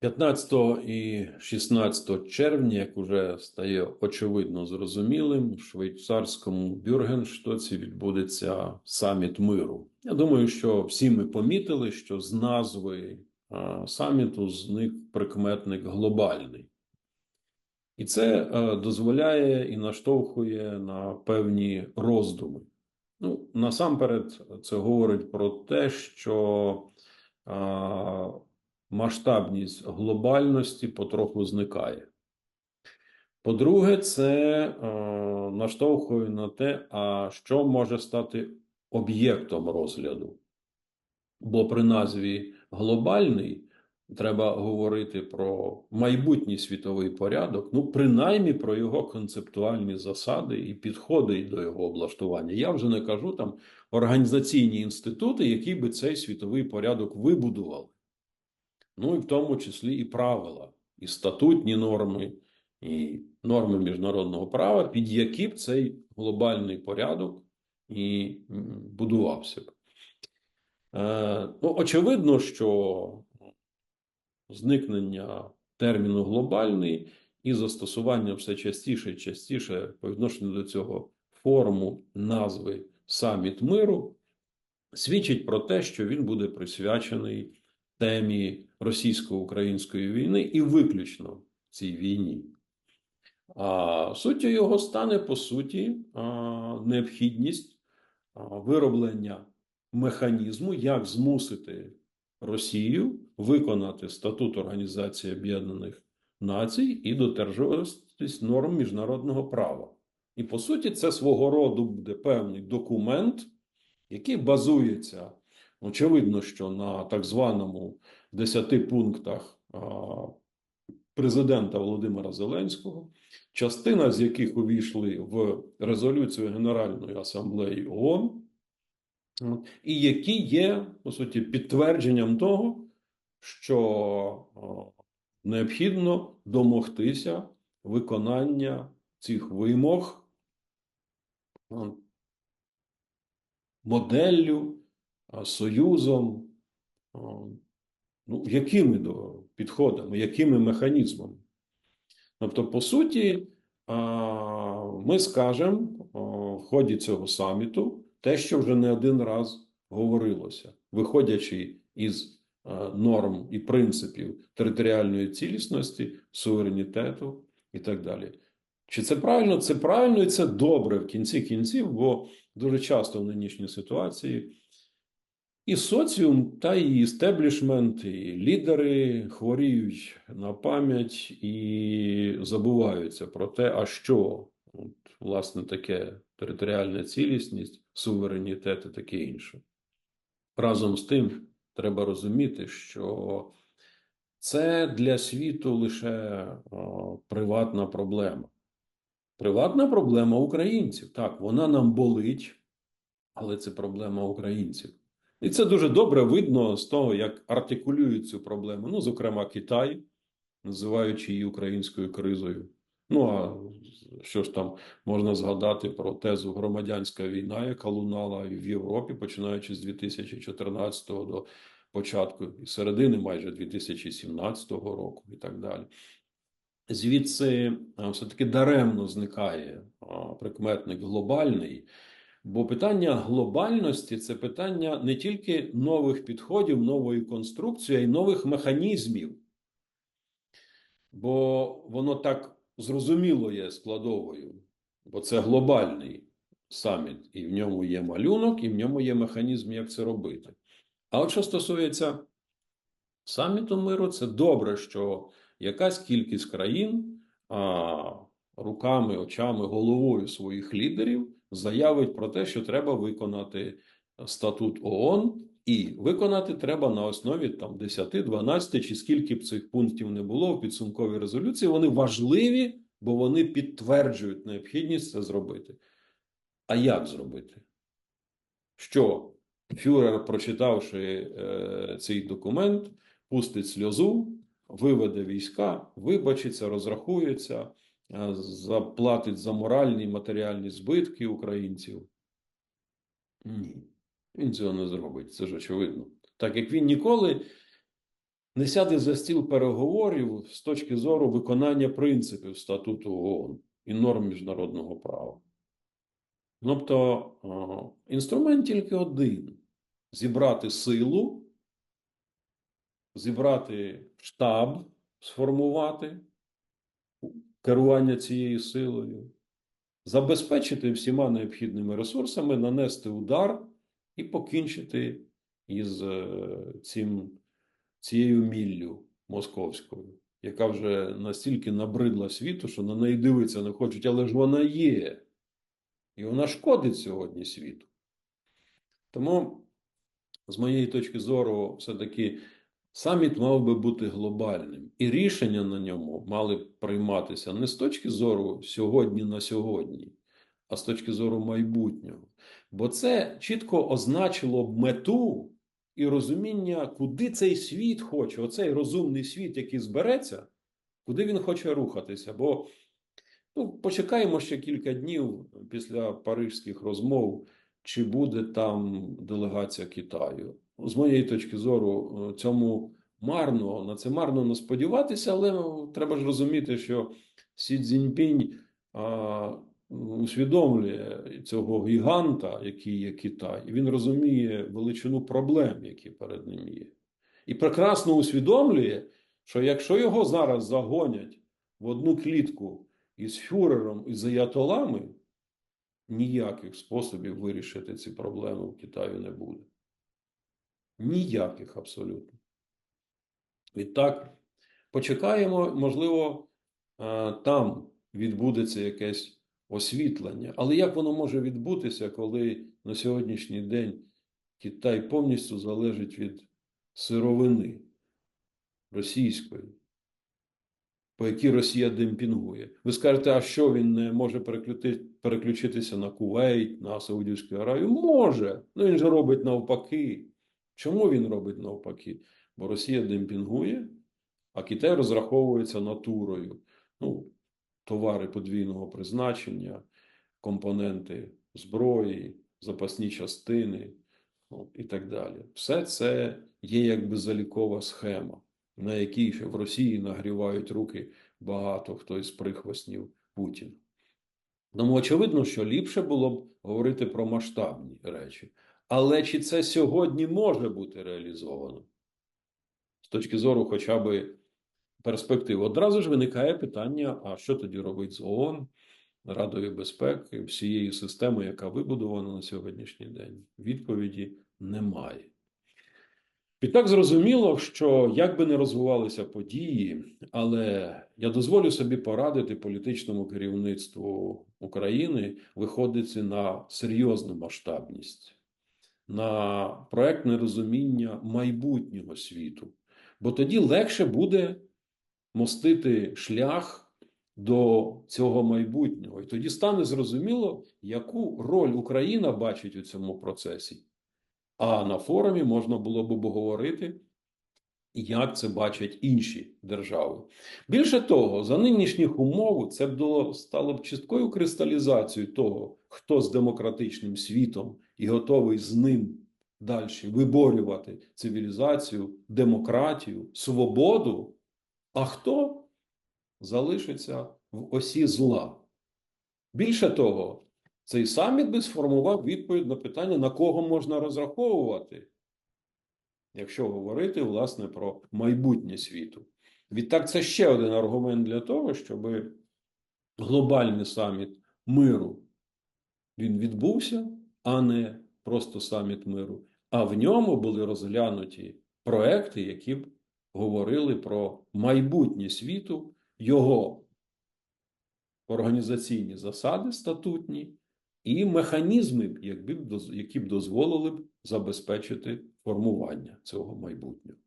15 і 16 червня, як уже стає очевидно зрозумілим, в швейцарському Бюргенштоці відбудеться саміт миру. Я думаю, що всі ми помітили, що з назви саміту зник прикметник глобальний. І це дозволяє і наштовхує на певні роздуми. Ну, насамперед, це говорить про те, що масштабність глобальності потроху зникає. По-друге, це е, наштовхує на те, а що може стати об'єктом розгляду. Бо при назві глобальний треба говорити про майбутній світовий порядок, ну, принаймні про його концептуальні засади і підходи до його облаштування. Я вже не кажу там організаційні інститути, які би цей світовий порядок вибудували. Ну і в тому числі і правила, і статутні норми, і норми міжнародного права, під які б цей глобальний порядок і будувався б. Е, ну, очевидно, що зникнення терміну глобальний і застосування все частіше і частіше по відношенню до цього форму назви саміт миру свідчить про те, що він буде присвячений темі російсько-української війни і виключно цій війні. А суттю його стане по суті необхідність вироблення механізму, як змусити Росію виконати статут Організації Об'єднаних Націй і додержуватись норм міжнародного права. І по суті, це свого роду буде певний документ, який базується, очевидно, що на так званому 10 пунктах президента Володимира Зеленського, частина з яких увійшли в резолюцію Генеральної асамблеї ООН, і які є, по суті, підтвердженням того, що необхідно домогтися виконання цих вимог моделлю, союзом, ну, якими підходами, якими механізмами. Тобто, по суті, ми скажемо в ході цього саміту те, що вже не один раз говорилося, виходячи із норм і принципів територіальної цілісності, суверенітету і так далі. Чи це правильно? Це правильно і це добре в кінці кінців, бо дуже часто в нинішній ситуації і соціум, та і істеблішмент, і лідери хворіють на пам'ять і забуваються про те, а що от, власне таке територіальна цілісність, суверенітет і таке інше. Разом з тим, треба розуміти, що це для світу лише о, приватна проблема. Приватна проблема українців. Так, вона нам болить, але це проблема українців. І це дуже добре видно з того, як артикулюють цю проблему. Ну, зокрема, Китай, називаючи її українською кризою. Ну а що ж там можна згадати про тезу громадянська війна, яка лунала в Європі, починаючи з 2014 до початку і середини майже 2017 року, і так далі. Звідси все-таки даремно зникає прикметник глобальний, бо питання глобальності це питання не тільки нових підходів, нової конструкції, а й нових механізмів. Бо воно так зрозуміло є складовою, бо це глобальний саміт, і в ньому є малюнок, і в ньому є механізм, як це робити. А от що стосується саміту миру, це добре, що якась кількість країн руками, очами, головою своїх лідерів заявить про те, що треба виконати статут ООН. І виконати треба на основі там 10, 12 чи скільки б цих пунктів не було в підсумковій резолюції. Вони важливі, бо вони підтверджують необхідність це зробити. А як зробити? Що Фюрер, прочитавши е, цей документ, пустить сльозу, виведе війська, вибачиться, розрахується, е, заплатить за моральні і матеріальні збитки українців? Ні. Він цього не зробить, це ж очевидно. Так як він ніколи не сяде за стіл переговорів з точки зору виконання принципів статуту ООН і норм міжнародного права. Тобто інструмент тільки один: зібрати силу, зібрати штаб, сформувати керування цією силою, забезпечити всіма необхідними ресурсами, нанести удар і покінчити із е, цим, цією міллю московською, яка вже настільки набридла світу, що на неї дивитися не хочуть, але ж вона є. І вона шкодить сьогодні світу. Тому, з моєї точки зору, все-таки саміт мав би бути глобальним. І рішення на ньому мали б прийматися не з точки зору сьогодні на сьогодні, а з точки зору майбутнього. Бо це чітко означило б мету і розуміння, куди цей світ хоче, оцей розумний світ, який збереться, куди він хоче рухатися. Бо Ну, почекаємо ще кілька днів після парижських розмов, чи буде там делегація Китаю. З моєї точки зору, е, цьому марно, на це марно не сподіватися, але ну, треба ж розуміти, що Сі Цзіньпінь а, усвідомлює цього гіганта, який є Китай, і він розуміє величину проблем, які перед ним є. І прекрасно усвідомлює, що якщо його зараз загонять в одну клітку із фюрером і з аятолами ніяких способів вирішити ці проблеми в Китаю не буде. Ніяких абсолютно. Відтак, почекаємо, можливо, е, там відбудеться якесь освітлення. Але як воно може відбутися, коли на сьогоднішній день Китай повністю залежить від сировини російської? по якій Росія демпінгує. Ви скажете, а що він не може переключитися на Кувейт, на Саудівську Аравію? Може. Ну він же робить навпаки. Чому він робить навпаки? Бо Росія демпінгує, а Китай розраховується натурою. Ну, товари подвійного призначення, компоненти зброї, запасні частини ну, і так далі. Все це є якби залікова схема на якій в Росії нагрівають руки багато хто із прихвостнів Путіна. Тому очевидно, що ліпше було б говорити про масштабні речі. Але чи це сьогодні може бути реалізовано? З точки зору хоча б перспектив. Одразу ж виникає питання: а що тоді робить з ООН, Радою безпеки, всією системою, яка вибудована на сьогоднішній день? Відповіді немає. Відтак зрозуміло, що як би не розвивалися події, але я дозволю собі порадити політичному керівництву України виходити на серйозну масштабність, на проектне розуміння майбутнього світу. Бо тоді легше буде мостити шлях до цього майбутнього. І тоді стане зрозуміло, яку роль Україна бачить у цьому процесі. А на форумі можна було б обговорити, як це бачать інші держави. Більше того, за нинішніх умов це було, стало б чіткою кристалізацією того, хто з демократичним світом і готовий з ним далі виборювати цивілізацію, демократію, свободу, а хто залишиться в осі зла. Більше того, цей саміт би сформував відповідь на питання, на кого можна розраховувати, якщо говорити, власне, про майбутнє світу. Відтак, це ще один аргумент для того, щоб глобальний саміт миру він відбувся, а не просто саміт миру. А в ньому були розглянуті проекти, які б говорили про майбутнє світу, його організаційні засади статутні і механізми, які б дозволили б забезпечити формування цього майбутнього.